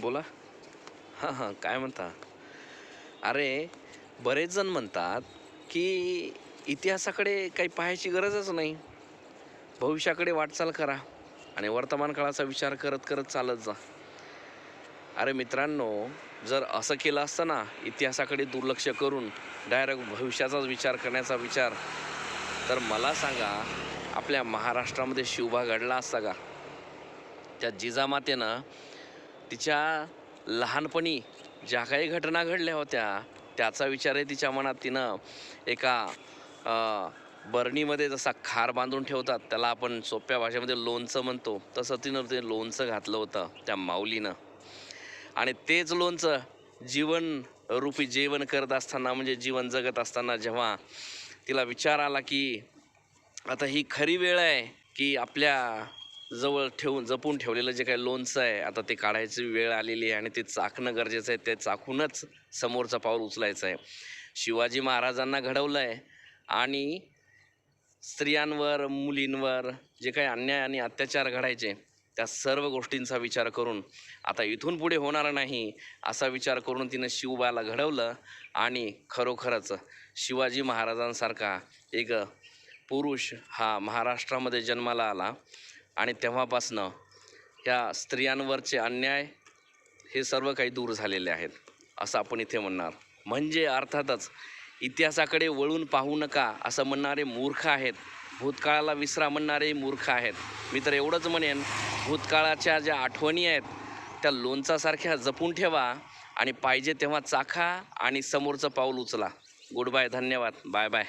बोला. हां हां काय म्हणता? अरे बरेच जण म्हणतात की इतिहासाकडे काही पाहायची गरजच नाही. भविष्याकडे वाटचाल करा आणि वर्तमान काळाचा विचार करत करत चालत जा. अरे मित्रांनो जर असं केलं असतं ना इतिहासाकडे दुर्लक्ष करून डायरेक्ट भविष्याचाच विचार करण्याचा विचार तर मला सांगा आपल्या महाराष्ट्रामध्ये शिवभा घडला असता का? त्या जिजामातेनं तिच्या लहानपणी ज्या काही घटना घडल्या होत्या त्याचा विचारही तिच्या मनात तिनं एका बरणीमध्ये जसा खार बांधून ठेवतात त्याला आपण सोप्या भाषेमध्ये लोणचं म्हणतो. तसं तिनं ते लोणचं घातलं होतं त्या माऊलीनं. आणि तेच लोणचं जीवन रूपी जेवण करत असताना म्हणजे जीवन जगत असताना जेव्हा तिला विचार आला की आता ही खरी वेळ आहे की आपल्या जवळ ठेवून जपून ठेवलेलं जे काही लोणचं आहे आता ते काढायची वेळ आलेली आहे आणि ते चाकणं गरजेचं आहे ते चाकूनच समोरचं पाऊल उचलायचं आहे. शिवाजी महाराजांना घडवलं आहे आणि स्त्रियांवर मुलींवर जे काही अन्याय आणि अत्याचार घडायचे त्या सर्व गोष्टींचा विचार करून आता इथून पुढे होणार नाही असा विचार करून तिनं शिवबाला घडवलं आणि खरोखरच शिवाजी महाराजांसारखा एक पुरुष हा महाराष्ट्रामध्ये जन्माला आला. आणि तेव्हापासनं ह्या स्त्रियांवरचे अन्याय हे सर्व काही दूर झालेले आहेत असं आपण इथे म्हणणार. म्हणजे अर्थातच इतिहासाकडे वळून पाहू नका असं म्हणणारे मूर्ख आहेत. भूतकाळाला विसरा म्हणणारे मूर्ख आहेत. मी तर एवढंच म्हणेन भूतकाळाच्या ज्या आठवणी आहेत त्या लोणचासारख्या जपून ठेवा आणि पाहिजे तेव्हा चाखा आणि समोरचं पाऊल उचला. गुड बाय धन्यवाद. Bye bye